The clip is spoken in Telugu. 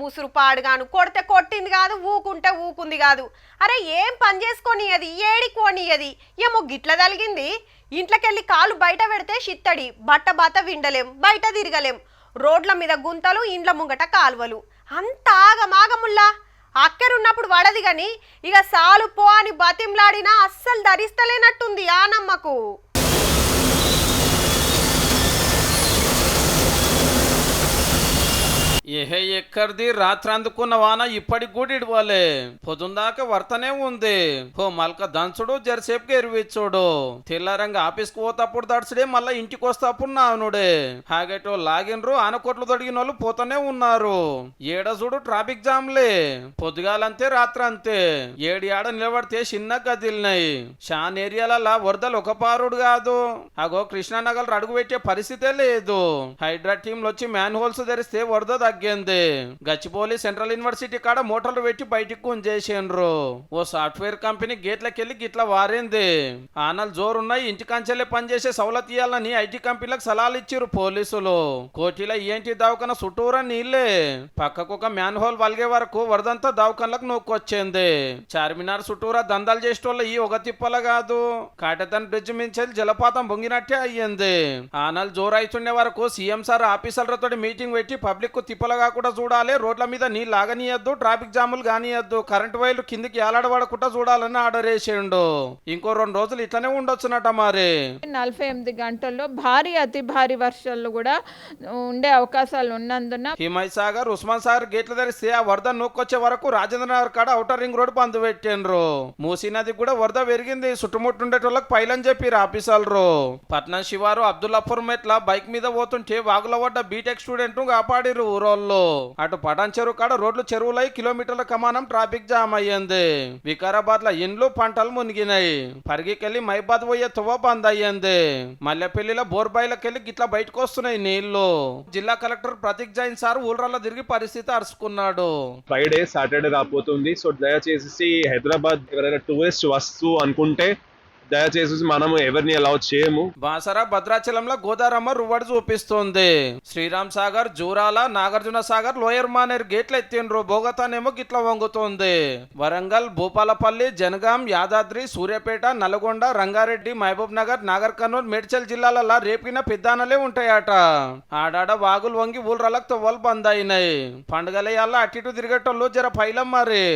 ముసురు పాడుగాను కొడితే కొట్టింది కాదు ఊకుంటే ఊకుంది కాదు. అరే ఏం పని చేసుకొని అది ఏడికోని అది ఏమో గిట్ల తలిగింది. ఇంట్లోకెళ్ళి కాలు బయట పెడితే షిత్తడి బట్ట బత విండలేం బయట తిరగలేం. రోడ్ల మీద గుంతలు ఇండ్ల ముంగట కాలువలు. అంత ఆగమాగముల్లా అక్కరున్నప్పుడు వడది గాని ఇక సాలు పో అని బతింలాడినా అస్సలు ధరిస్తలేనట్టుంది ఆ నమ్మకు ఏహే ఎక్కడిది రాత్రి అందుకున్న వాన ఇప్పటికి కూడా ఇడవాలే పొద్దుందాకా వర్తనే ఉంది. ఓ మల్క దంచుడు జరసేపుకి ఎరువిచ్చుడు తెల్లారంగా ఆఫీస్కి పోతప్పుడు దడుచుడే మళ్ళా ఇంటికి వస్తప్పుడు నానుడే. హాగేటో లాగినరు ఆనకొట్లు దొడిగిన వాళ్ళు పోతూనే ఉన్నారు. ఏడ చూడు ట్రాఫిక్ జామ్లే. పొద్దుగాలంతే రాత్రి అంతే ఏడు ఏడ నిలబడితే చిన్న గదిలినాయి షాన్ ఏరియాలలో వరదలు ఒక పారుడు కాదు అగో కృష్ణానగర్ అడుగు పెట్టే పరిస్థితే లేదు. హైడ్రా టీంలు వచ్చి మ్యాన్ హోల్స్ తెరిస్తే వరద తగ్గే జరిగింది. గచ్చిబౌలి సెంట్రల్ యూనివర్సిటీ కాడ మోటార్లు పెట్టి బయటికి గుంజేసిండ్రు. ఓ సాఫ్ట్వేర్ కంపెనీ గేట్లకెళ్ళి గిట్ల వారింది. ఆనలు జోరున్నాయి ఇంటి కంచెలే పనిచేసే సౌలత్ ఇయ్యాలని ఐటీ కంపెనీలకు సలహాలు ఇచ్చిర్రు పోలీసులు. కోటిలో ఏంటి దవాఖాన చుట్టూరా నీళ్ళే పక్కకు ఒక మ్యాన్ హోల్ వలిగే వరకు వరదంతా దవాఖానలకు నూక్కొచ్చింది చార్మినార్ చుట్టూరా దందాలు చేసేటోళ్ళ ఈ ఒక తిప్పల కాదు. కాటతన్ బ్రిడ్జ్ మించి జలపాతం పొంగినట్టే అయ్యింది. ఆనలు జోరైతుండే వరకు సీఎం సార్ ఆఫీసర్లతో మీటింగ్ పెట్టి పబ్లిక్కు తిప్పలు కాకుండా చూడాలి. రోడ్ల మీద నీళ్ళు ఆగనీయద్దు ట్రాఫిక్ జాములు కానీయద్దు. కరెంట్ వైర్లు కిందికి ఏలాడబడకుండా చూడాలని ఆర్డర్ వేసిండు. ఇంకో రెండు రోజులు ఇట్లనే ఉండొచ్చునట మరి. నలభై ఎనిమిది గంటల్లో భారీ అతి భారీ వర్షాలు కూడా ఉండే అవకాశాలు ఉన్నందున హిమయ్ సాగర్ ఉస్మాన్ సాగర్ గేట్లు తెరిస్తే ఆ వరద నూక్కొచ్చే వరకు రాజేంద్ర నగర్ కాడ అవుటర్ రింగ్ రోడ్ బంద్ పెట్టిండ్రు. మూసీ నది కూడా వరద పెరిగింది. చుట్టుముట్టుండేటోళ్ళకి పైలని చెప్పి ఆఫీసర్లు. పట్నం శివారు అబ్దుల్లాపూర్ మెట్ల బైక్ మీద పోతుంటే వాగుల పడ్డ బీటెక్ స్టూడెంట్ కాపాడిరు ఊరోళ్ళు. అటు పటాన్ చెరువు కాడ రోడ్లు చెరువులై కిలోమీటర్ల కమానం ట్రాఫిక్ జామ్ అయ్యింది. వికారాబాద్లో ఇండ్లు పంటలు మునిగినాయి. పరిగికెళ్ళి మైబాద్ పోయే తువ్వ బంద్ అయ్యింది. మల్లెపల్లిలో బోర్బాయిలకెళ్ళి గిట్లా బయటకు వస్తున్నాయి నీళ్ళు. జిల్లా కలెక్టర్ ప్రతీక్ జైన్ సార్ ఊళ్ళల్లో తిరిగి పరిస్థితి అరుచుకున్నాడు. ఫ్రైడే సాటర్డే రాబోతుంది. సో దయచేసి హైదరాబాద్ ఎవరైనా టూరిస్ట్ వస్తూ అనుకుంటే దయచేసి మనం ఎవరిని అలౌ చేయము. బాసర భద్రాచలంలో గోదారమ్మ రువ్వడి చూపిస్తుంది. శ్రీరామ్ సాగర్ జూరాల నాగార్జున సాగర్ లోయర్ మానేర్ గేట్లు ఎత్తిండ్రు. బోగతానేమో గిట్ల వంగుతుంది. వరంగల్ భూపాలపల్లి జనగాం యాదాద్రి సూర్యాపేట నల్గొండ రంగారెడ్డి మహబూబ్ నగర్ నాగర్ కర్నూలు మేడ్చల్ జిల్లాలలో రేపిన పెద్దానలే ఉంటాయట. ఆడాడ వాగులు వంగి ఊళ్ళకు తవ్వలు బంద్ అయినాయి. పండుగల అటు ఇటు తిరిగేటోళ్ళు జర పైలం మరి.